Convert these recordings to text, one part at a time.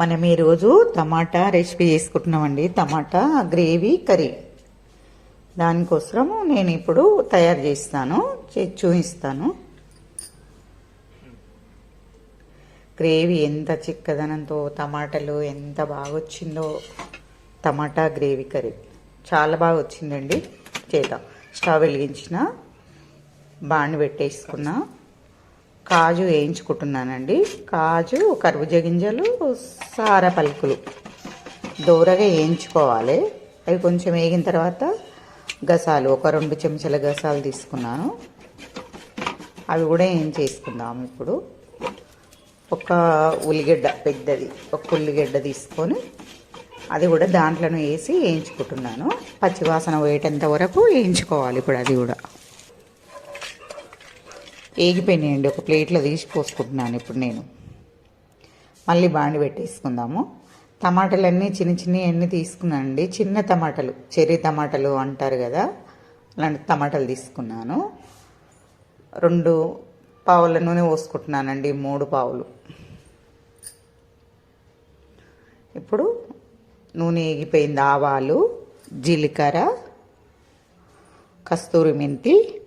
మనం ఈరోజు tomato recipe చేసుకుంటున్నామండి. Tomato gravy curry. దానికోసము నేను ఇప్పుడు తయారు చేస్తాను. చూపిస్తాను. గ్రేవీ ఎంత చిక్కదనంతో టమాటాలు ఎంత బాగా వచ్చిందో టమాటా గ్రేవీ కర్రీ. చాలా బాగా వచ్చిందండి చేద్దాం స్టవ్ వెలిగించిన బాండ్ పెట్టేసుకున్నా. కాజు వేయించుకుంటున్నానండి. కాజు కర్బుజ గింజలు సార పలుకులు. దూరగా వేయించుకోవాలి. అవి కొంచెం వేగిన తర్వాత గసాలు ఒక రెండు చెంచాల గసాలు తీసుకున్నాను. అవి కూడా ఏం చేసుకుందాం ఇప్పుడు. ఒక ఉల్లిగడ్డ పెద్దది ఒక ఉల్లిగడ్డ తీసుకొని అది కూడా దాంట్లోనే వేసి వేయించుకుంటున్నాను. పచ్చివాసన పోయేటంత వరకు వేయించుకోవాలి ఇప్పుడు అది కూడా. ఏగిపోయినాయండి. ఒక ప్లేట్లో తీసి పోసుకుంటున్నాను ఇప్పుడు నేను. మళ్ళీ బాండి పెట్టేసుకుందాము. టమాటాలన్నీ చిన్న చిన్న అన్నీ తీసుకున్నానండి. చిన్న టమాటాలు చెర్రీ టమాటాలు అంటారు కదా అలాంటి టమాటాలు తీసుకున్నాను. రెండు పావుల నూనె పోసుకుంటున్నానండి మూడు పావులు. ఇప్పుడు నూనె ఏగిపోయింది ఆవాలు జీలకర్ర కస్తూరి మెంతి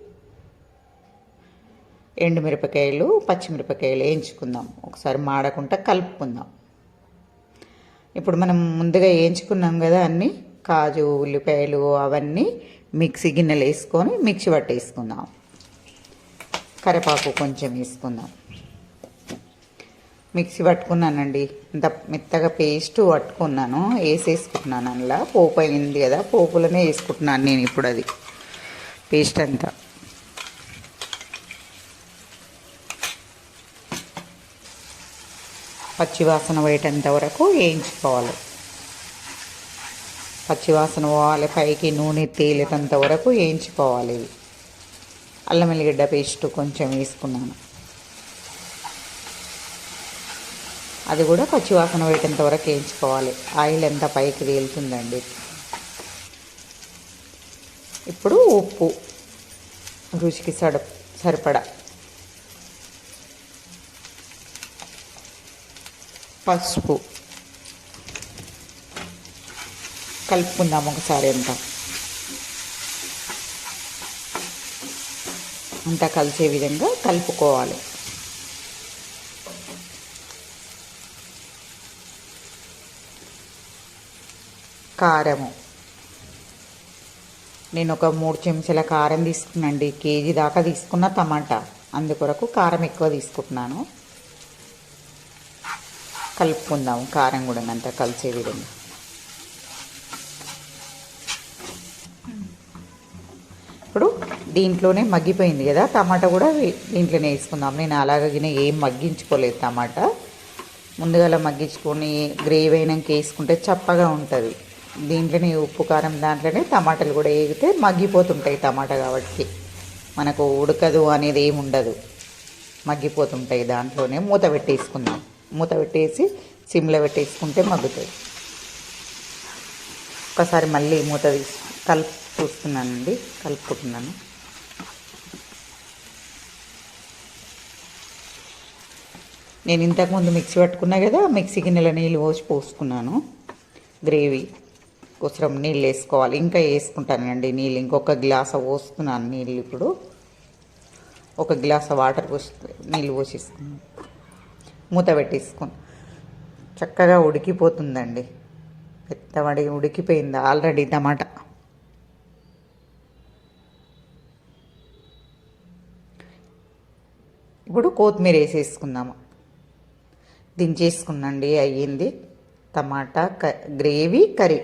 ఎండుమిరపకాయలు పచ్చిమిరపకాయలు వేయించుకుందాం. ఒకసారి మాడకుండా కలుపుకుందాం. ఇప్పుడు మనం ముందుగా వేయించుకున్నాం కదా అన్నీ కాజు ఉల్లిపాయలు అవన్నీ మిక్సీ గిన్నెలు వేసుకొని మిక్సీ పట్టేసుకుందాం. కరివేపాకు కొంచెం వేసుకుందాం. మిక్సీ పట్టుకున్నానండి. ఇంత మెత్తగా పేస్ట్ పట్టుకున్నాను వేసేసుకుంటున్నాను అందులో. పోపు అయింది కదా పోపులోనే వేసుకుంటున్నాను నేను ఇప్పుడు అది. పేస్ట్ అంతా. పచ్చివాసన పోయేటంత వరకు వేయించుకోవాలి. పచ్చివాసన పోవాలి పైకి నూనె తేలేటంత వరకు వేయించుకోవాలి. అల్లం వెల్లిగడ్డ పేస్ట్ కొంచెం వేసుకున్నాను. అది కూడా పచ్చివాసన పోయేటంత వరకు వేయించుకోవాలి. ఆయిల్ ఎంత పైకి తేలుతుందండి ఇప్పుడు ఉప్పు. రుచికి సడ సరిపడా పసుపు కలుపుకుందాం ఒకసారి అంతా. అంతా కలిసే విధంగా కలుపుకోవాలి. కారము. నేను ఒక మూడు చెంచాల కారం తీసుకున్నాండి కేజీ దాకా తీసుకున్న టమాటా. అందుకొరకు కారం ఎక్కువ తీసుకుంటున్నాను. కలుపుకుందాం. కారం కూడా అంతా కలిసే విధంగా. ఇప్పుడు దీంట్లోనే మగ్గిపోయింది కదా టమాటా కూడా దీంట్లోనే వేసుకుందాం. నేను అలాగనే ఏం మగ్గించుకోలేదు టమాటా. ముందుగా మగ్గించుకొని గ్రేవీ అయినాక వేసుకుంటే చప్పగా ఉంటుంది. దీంట్లోనే ఉప్పు కారం దాంట్లోనే టమాటాలు కూడా వేగితే మగ్గిపోతుంటాయి టమాటా కాబట్టి. మనకు ఉడకదు అనేది ఏమి ఉండదు. మగ్గిపోతుంటాయి దాంట్లోనే మూత పెట్టేసుకుందాం. మూత పెట్టేసి సిమ్లో పెట్టేసుకుంటే మగ్గుతుంది. ఒకసారి మళ్ళీ మూత తీసి కలుపు చూస్తున్నానండి కలుపుకుంటున్నాను. నేను ఇంతకుముందు మిక్సీ పట్టుకున్నా కదా మిక్సీ గిన్నెల నీళ్ళు పోసి పోసుకున్నాను. గ్రేవీ కోసం నీళ్ళు వేసుకోవాలి. ఇంకా వేసుకుంటానండి నీళ్ళు. ఇంకొక గ్లాస్ పోస్తున్నాను నీళ్ళు ఇప్పుడు. ఒక గ్లాస్ వాటర్ పోసి నీళ్ళు పోసేసుకున్నాను. మూత పెట్టేసుకుని చక్కగా ఉడికిపోతుందండి. పెద్దవాడి ఉడికిపోయింది ఆల్రెడీ టమాటా. ఇప్పుడు కొత్తిమీర వేసేసుకుందాము. దించేసుకున్నాండి అయ్యింది. టమాటా క గ్రేవీ కర్రీ.